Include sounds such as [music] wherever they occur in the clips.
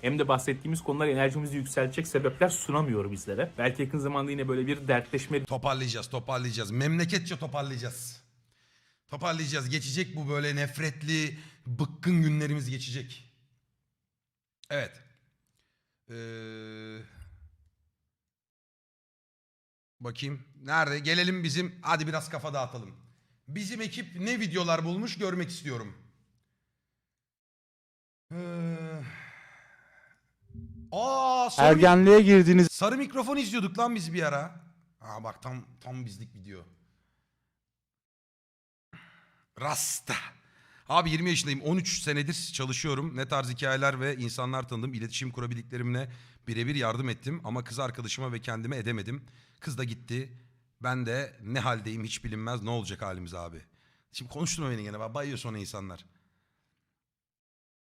Hem de bahsettiğimiz konular enerjimizi yükseltecek sebepler sunamıyor bizlere. Belki yakın zamanda yine böyle bir dertleşme Toparlayacağız, toparlayacağız. Memleketçe toparlayacağız. Toparlayacağız. Geçecek bu böyle nefretli, bıkkın günlerimiz geçecek. Evet. Ee, bakayım. Nerede? Gelelim bizim. Hadi biraz kafa dağıtalım. Bizim ekip ne videolar bulmuş görmek istiyorum. Ee, Aa, sarı, Ergenliğe girdiğiniz sarı mikrofon izliyorduk lan biz bir ara. Aa bak tam tam bizlik video. Rasta. Abi 20 yaşındayım. 13 senedir çalışıyorum. Ne tarz hikayeler ve insanlar tanıdım. İletişim kurabildiklerimle birebir yardım ettim. Ama kız arkadaşıma ve kendime edemedim. Kız da gitti. Ben de ne haldeyim hiç bilinmez. Ne olacak halimiz abi? Şimdi konuşturma beni gene. Bayıyor sonra insanlar.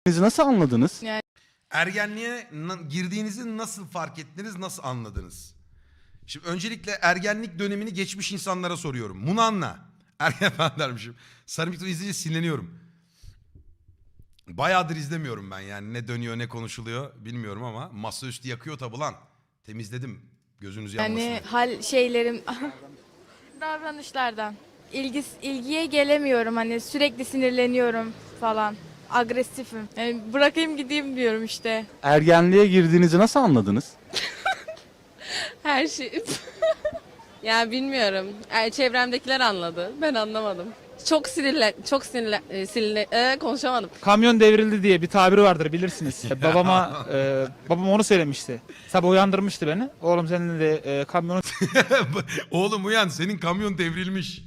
nasıl anladınız? Ergenliğe girdiğinizi nasıl fark ettiniz, nasıl anladınız? Şimdi öncelikle ergenlik dönemini geçmiş insanlara soruyorum. Bunu anla. [laughs] Ergen falan dermişim. Sarı Mikro izleyince sinirleniyorum. Bayağıdır izlemiyorum ben yani. Ne dönüyor ne konuşuluyor bilmiyorum ama masaüstü yakıyor tabi lan. Temizledim. Gözünüz yanmasın. Yani hal şeylerim [laughs] davranışlardan ilgi ilgiye gelemiyorum hani sürekli sinirleniyorum falan. Agresifim. Yani bırakayım gideyim diyorum işte. Ergenliğe girdiğinizi nasıl anladınız? [laughs] Her şey. [laughs] yani bilmiyorum. E, Çevremdekiler anladı. Ben anlamadım. Çok sinirle, çok sinirle, e, sinirle, e, konuşamadım. Kamyon devrildi diye bir tabiri vardır bilirsiniz. [laughs] E, babama e, babam onu söylemişti. Sabah uyandırmıştı beni. Oğlum senin de e, kamyonun Oğlum uyan senin kamyon devrilmiş.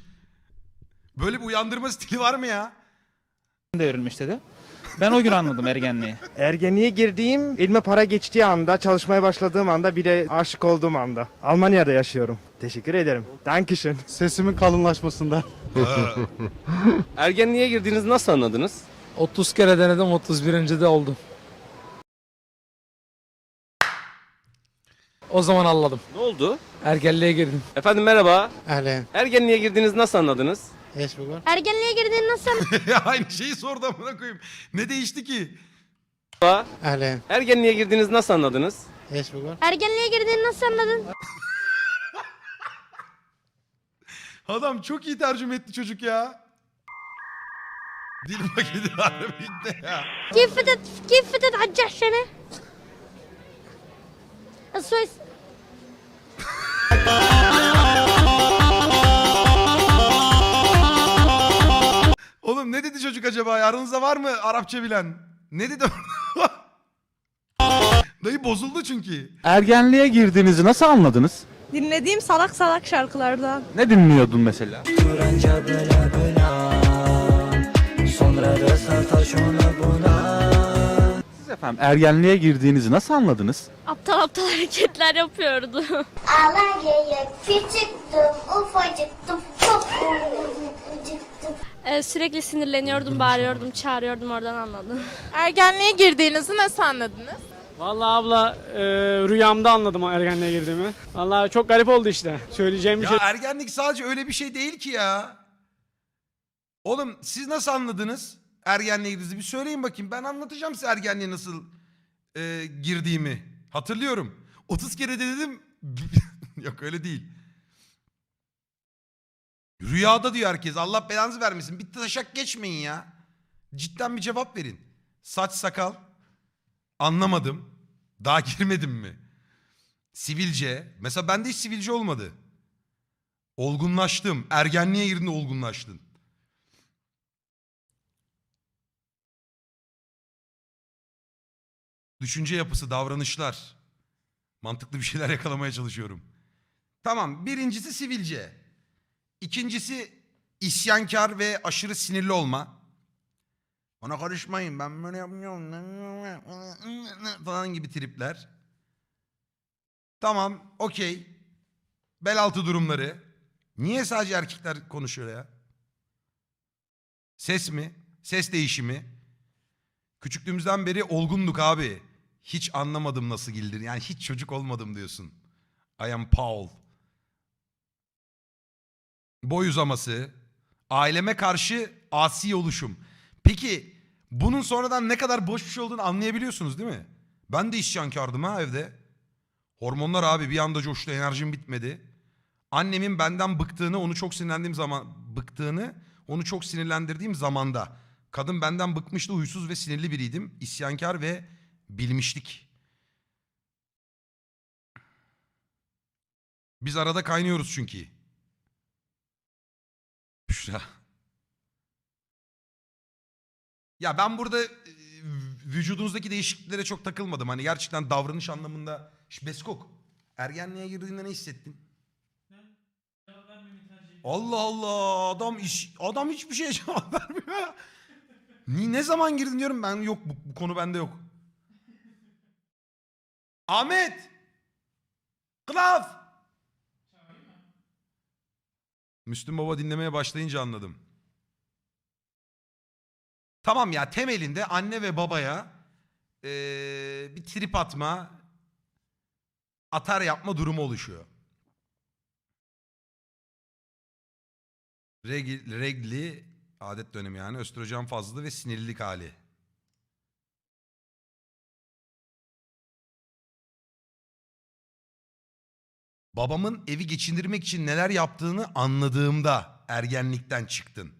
Böyle bir uyandırma stili var mı ya? Devrilmiş dedi. Ben o gün anladım ergenliği. Ergenliğe girdiğim, elime para geçtiği anda, çalışmaya başladığım anda, bir de aşık olduğum anda. Almanya'da yaşıyorum. Teşekkür ederim. Dankeschön. Sesimin kalınlaşmasında. [laughs] Ergenliğe girdiğinizi nasıl anladınız? 30 kere denedim 31. de oldu. O zaman anladım. Ne oldu? Ergenliğe girdim. Efendim merhaba. Ahlen. Ergenliğe girdiğinizi nasıl anladınız? Eş bu Ergenliğe girdiğin [laughs] nasıl Aynı şeyi sordu amına koyayım. Ne değişti ki? Merhaba. Ahlen. Ergenliğe girdiğinizi nasıl anladınız? Eş bu Ergenliğe girdiğini nasıl anladın? [laughs] Adam çok iyi tercüme etti çocuk ya. Dil paketi harbiden ya. كيف فتت كيف فتت على الجحشنة؟ السويس Oğlum ne dedi çocuk acaba? ya? Aranızda var mı Arapça bilen? Ne dedi? [laughs] Dayı bozuldu çünkü. Ergenliğe girdiğinizi nasıl anladınız? Dinlediğim salak salak şarkılardan. Ne dinliyordun mesela? Siz efendim ergenliğe girdiğinizi nasıl anladınız? Aptal aptal hareketler yapıyordu. Alanya'ya küçüktüm, ufacıktım, çok Ee, sürekli sinirleniyordum, bağırıyordum, çağırıyordum oradan anladım. Ergenliğe girdiğinizi nasıl anladınız? Vallahi abla e, rüyamda anladım o ergenliğe girdiğimi. Vallahi çok garip oldu işte. Söyleyeceğim bir Ya şey ergenlik sadece öyle bir şey değil ki ya. Oğlum siz nasıl anladınız ergenliğe girdiğinizi? Bir söyleyin bakayım. Ben anlatacağım size ergenliğe nasıl e, girdiğimi. Hatırlıyorum. 30 kere de dedim. [laughs] Yok öyle değil. Rüyada diyor herkes. Allah belanızı vermesin. Bir taşak geçmeyin ya. Cidden bir cevap verin. Saç sakal. Anlamadım. Daha [laughs] girmedim mi? Sivilce. Mesela bende hiç sivilce olmadı. Olgunlaştım. Ergenliğe girdiğinde olgunlaştın. Düşünce yapısı, davranışlar. Mantıklı bir şeyler yakalamaya çalışıyorum. Tamam, birincisi sivilce. İkincisi isyankar ve aşırı sinirli olma. Ona karışmayın ben böyle yapmıyorum falan gibi tripler. Tamam, okey. Bel altı durumları. Niye sadece erkekler konuşuyor ya? Ses mi? Ses değişimi. Küçüklüğümüzden beri olgunduk abi. Hiç anlamadım nasıl gildir. Yani hiç çocuk olmadım diyorsun. I am Paul. Boy uzaması. Aileme karşı asi oluşum. Peki bunun sonradan ne kadar boş bir şey olduğunu anlayabiliyorsunuz değil mi? Ben de isyankardım ha evde. Hormonlar abi bir anda coştu enerjim bitmedi. Annemin benden bıktığını onu çok sinirlendiğim zaman bıktığını onu çok sinirlendirdiğim zamanda. Kadın benden bıkmıştı huysuz ve sinirli biriydim. İsyankar ve bilmişlik. Biz arada kaynıyoruz çünkü. Büşra. [laughs] Ya ben burada e, vücudunuzdaki değişikliklere çok takılmadım. Hani gerçekten davranış anlamında. Şş, Beskok, ergenliğe girdiğinde ne hissettin? Allah Allah adam iş adam hiçbir şeye [laughs] cevap vermiyor. Ni ne zaman girdin diyorum ben yok bu, bu konu bende yok. [laughs] Ahmet. Kılaf. Müslüm Baba dinlemeye başlayınca anladım. Tamam ya temelinde anne ve babaya eee, bir trip atma, atar yapma durumu oluşuyor. Regl, regli adet dönemi yani östrojen fazlalığı ve sinirlilik hali. Babamın evi geçindirmek için neler yaptığını anladığımda ergenlikten çıktın.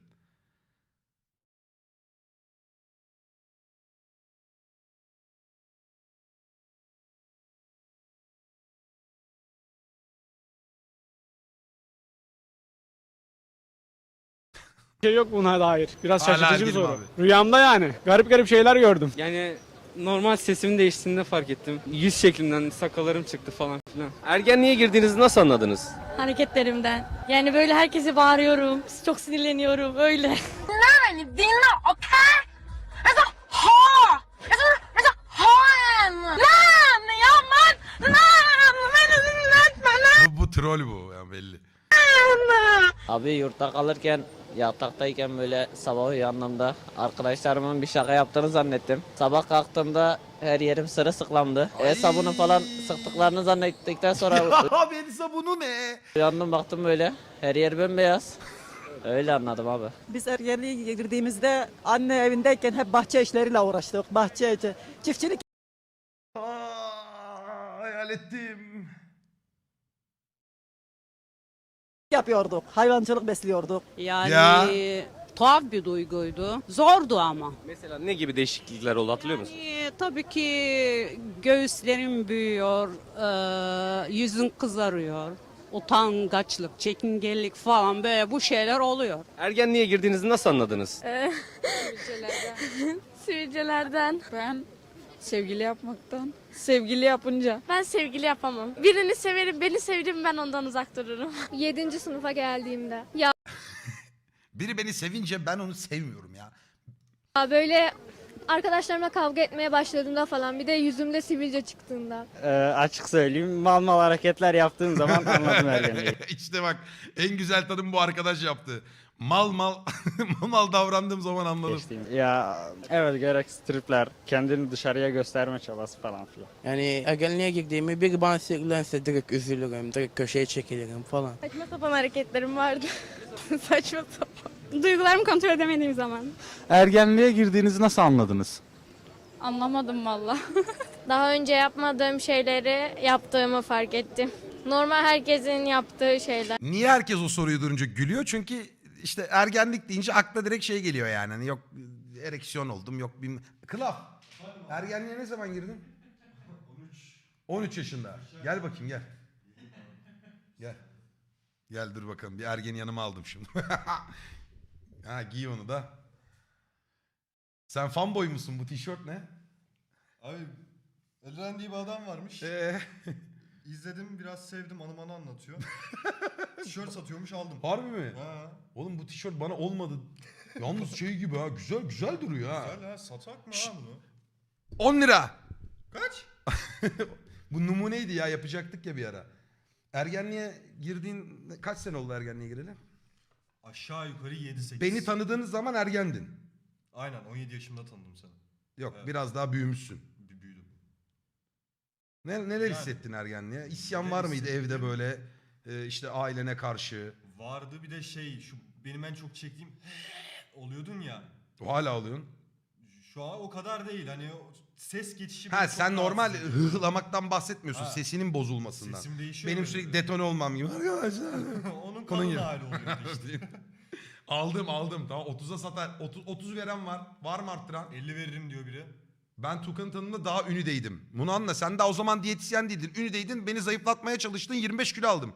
şey yok buna dair. Biraz Hala şaşırtıcı bir değilim soru. abi. Rüyamda yani. Garip garip şeyler gördüm. Yani normal sesimin değiştiğini fark ettim. Yüz şeklimden sakallarım çıktı falan filan. Ergenliğe girdiğinizi nasıl anladınız? Hareketlerimden. Yani böyle herkese bağırıyorum. Çok sinirleniyorum öyle. Bu, bu troll bu yani belli. Abi yurtta kalırken yataktayken böyle sabah uyandığımda arkadaşlarımın bir şaka yaptığını zannettim. Sabah kalktığımda her yerim sırılsıklamdı. El sabunu falan sıktıklarını zannettikten sonra [laughs] Abi el sabunu ne? uyandım baktım böyle her yer bembeyaz. Öyle anladım abi. Biz ergenliğe girdiğimizde anne evindeyken hep bahçe işleriyle uğraştık. Bahçe, çiftçilik Aa, hayal ettim. Yapıyorduk. Hayvancılık besliyorduk. Yani Ya. tuhaf bir duyguydu. Zordu ama. Mesela ne gibi değişiklikler oldu hatırlıyor musun? tabii ki göğüslerim büyüyor, yüzün kızarıyor. Utangaçlık, çekingenlik falan böyle bu şeyler oluyor. Ergenliğe girdiğinizi nasıl anladınız? [laughs] Sivilcelerden. Ben sevgili yapmaktan. Sevgili yapınca. Ben sevgili yapamam. Birini severim, beni sevdim ben ondan uzak dururum. [laughs] 7. sınıfa geldiğimde. Ya [laughs] Biri beni sevince ben onu sevmiyorum ya. böyle arkadaşlarımla kavga etmeye başladığımda falan bir de yüzümde sivilce çıktığında. Ee, açık söyleyeyim mal mal hareketler yaptığım zaman [laughs] anladım ergenliği. işte bak en güzel tadım bu arkadaş yaptı. Mal [laughs] mal mal davrandığım zaman anladım. Geçtiğim. Ya evet gereksiz tripler, kendini dışarıya gösterme çabası falan filan. Yani ergenliğe girdiğimi bir bana sinirlense direkt üzülürüm, direkt köşeye çekilirim falan. Saçma sapan hareketlerim vardı. [laughs] Saçma sapan. Duygularımı kontrol edemediğim zaman. Ergenliğe girdiğinizi nasıl anladınız? Anlamadım valla. [laughs] Daha önce yapmadığım şeyleri yaptığımı fark ettim. Normal herkesin yaptığı şeyler. Niye herkes o soruyu durunca gülüyor? Çünkü işte ergenlik deyince akla direkt şey geliyor yani. Hani yok ereksiyon oldum yok bir... Kılaf. Ergenliğe ne zaman girdin? [laughs] 13. 13 yaşında. Gel bakayım gel. Gel. Gel dur bakalım bir ergeni yanıma aldım şimdi. [laughs] ha giy onu da. Sen fanboy musun bu tişört ne? Abi Elren diye bir adam varmış. Ee, [laughs] İzledim biraz sevdim anı bana anlatıyor. [laughs] Tişört satıyormuş aldım. harbi mi? Ha, Oğlum bu tişört bana olmadı. Yalnız şey gibi ha güzel güzel duruyor ha. güzel ha satak mı ha bunu? 10 lira. Kaç? [laughs] Bu numuneydi ya yapacaktık ya bir ara. Ergenliğe girdiğin kaç sene oldu ergenliğe gireli? Aşağı yukarı 7-8. Beni tanıdığınız zaman ergendin. Aynen 17 yaşımda tanıdım seni. Yok Evet. biraz daha büyümüşsün. Ne, neler Yani- hissettin ergenliğe? İsyan Neler var mıydı hissettim? evde böyle e, işte ailene karşı? Vardı bir de şey şu benim en çok çektiğim [laughs] oluyordun ya. Hala alıyorsun. Şu an o kadar değil. Hani o ses geçişi Ha beni çok sen normal rahatsız ediyor. hıhlamaktan bahsetmiyorsun. Ha. Sesinin bozulmasından. Sesim değişiyor Benim sürekli detone olmam gibi. Arkadaşlar. [laughs] Onun Onun kalın gibi. hali oluyor işte. [laughs] aldım aldım. Tamam 30'a satar. 30, 30 veren var. Var mı arttıran? 50 veririm diyor biri. Ben Tukan'ın tanımında daha ünüdeydim. Bunu anla. Sen daha o zaman diyetisyen değildin. Ünüdeydin. Beni zayıflatmaya çalıştın. 25 kilo aldım.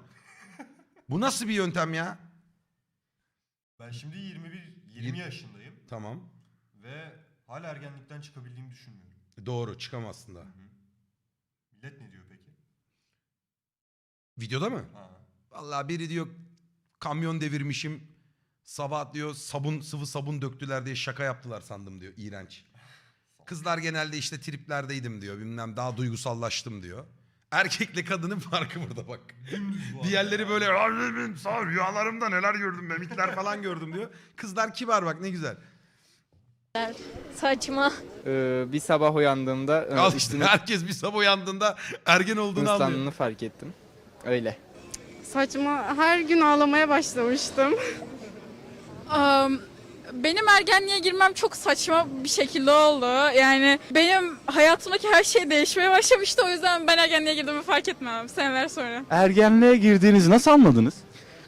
Bu nasıl bir yöntem ya? Ben şimdi 21 20 yaşındayım Tamam. ve hala ergenlikten çıkabildiğimi düşünmüyorum. Doğru çıkamazsın da. Millet ne diyor peki? Videoda mı? Ha. Vallahi biri diyor kamyon devirmişim. Sabah diyor sabun sıvı sabun döktüler diye şaka yaptılar sandım diyor. İğrenç. Kızlar genelde işte triplerdeydim diyor. Bilmem daha duygusallaştım diyor. Erkekle kadının farkı burada bak. Diğerleri böyle "Allah'ım, sağ ol, rüyalarımda neler gördüm memikler falan gördüm diyor. Kızlar kibar bak ne güzel. Saçma. Ee, bir sabah uyandığımda e, Al işte herkes bir sabah uyandığında ergen olduğunu anlıyor. ıslandığını fark ettim. Öyle. Saçma. Her gün ağlamaya başlamıştım. Benim ergenliğe girmem çok saçma bir şekilde oldu. Yani benim hayatımdaki her şey değişmeye başlamıştı. O yüzden ben ergenliğe girdiğimi fark etmem seneler sonra. Ergenliğe girdiğinizi nasıl anladınız?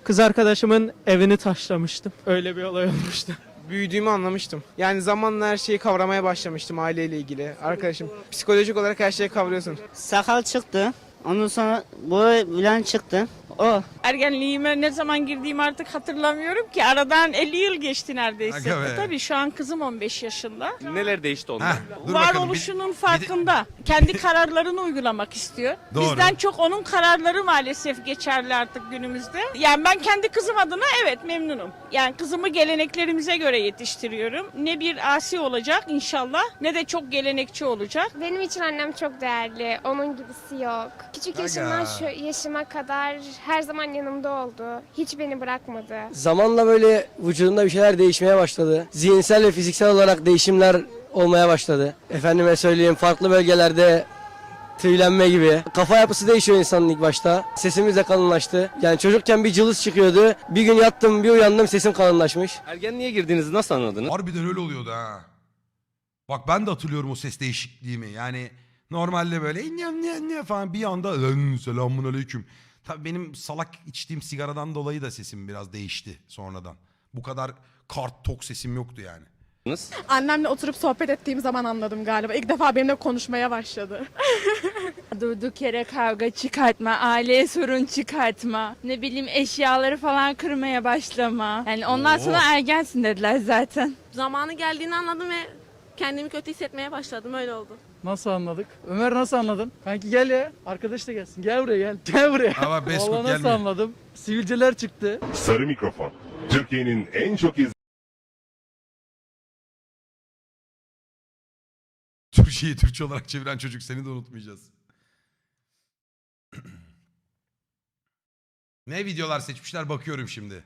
Kız arkadaşımın evini taşlamıştım. Öyle bir olay olmuştu. Büyüdüğümü anlamıştım. Yani zamanla her şeyi kavramaya başlamıştım aileyle ilgili. Arkadaşım psikolojik olarak her şeyi kavruyorsun. Sakal çıktı. Ondan sonra boy bilen çıktı. O. Ergenliğime ne zaman girdiğimi artık hatırlamıyorum ki. Aradan 50 yıl geçti neredeyse. Aga be. E tabii şu an kızım 15 yaşında. Neler değişti onda? Heh, dur bakalım. Bir- Varoluşunun farkında. Kendi kararlarını uygulamak istiyor. [laughs] Doğru. Bizden çok onun kararları maalesef geçerli artık günümüzde. Yani ben kendi kızım adına evet memnunum. Yani kızımı geleneklerimize göre yetiştiriyorum. Ne bir asi olacak inşallah ne de çok gelenekçi olacak. Benim için annem çok değerli. Onun gibisi yok. Küçük Aga. yaşımdan şu yaşıma kadar her zaman yanımda oldu. Hiç beni bırakmadı. Zamanla böyle vücudumda bir şeyler değişmeye başladı. Zihinsel ve fiziksel olarak değişimler olmaya başladı. Efendime söyleyeyim farklı bölgelerde tüylenme gibi. Kafa yapısı değişiyor insanın ilk başta. Sesimiz de kalınlaştı. Yani çocukken bir cılız çıkıyordu. Bir gün yattım bir uyandım sesim kalınlaşmış. Ergenliğe girdiğinizi nasıl anladınız? Harbiden öyle oluyordu ha. Bak ben de hatırlıyorum o ses değişikliğimi. Yani normalde böyle ne ne ne falan bir anda "Lan, selamun aleyküm. Tabii benim salak içtiğim sigaradan dolayı da sesim biraz değişti sonradan. Bu kadar kart tok sesim yoktu yani. Annemle oturup sohbet ettiğim zaman anladım galiba. İlk defa benimle konuşmaya başladı. [laughs] Durduk yere kavga çıkartma, aileye sorun çıkartma, ne bileyim eşyaları falan kırmaya başlama. Yani ondan Oo. sonra ergensin dediler zaten. Zamanı geldiğini anladım ve kendimi kötü hissetmeye başladım. Öyle oldu. Nasıl anladık? Ömer nasıl anladın? Kanki gel ya. Arkadaş da gelsin. Gel buraya gel. [laughs] Gel buraya. Ama Facebook Vallahi nasıl gelmiyor. anladım? Sivilceler çıktı. Sarı Mikrofon. Türkiye'nin en çok Türkçeyi Türkçe olarak çeviren çocuk seni de unutmayacağız. ne videolar seçmişler bakıyorum şimdi.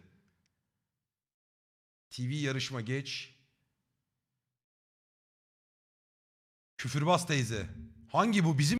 TV yarışma geç. Küfürbaz teyze. Hangi bu bizim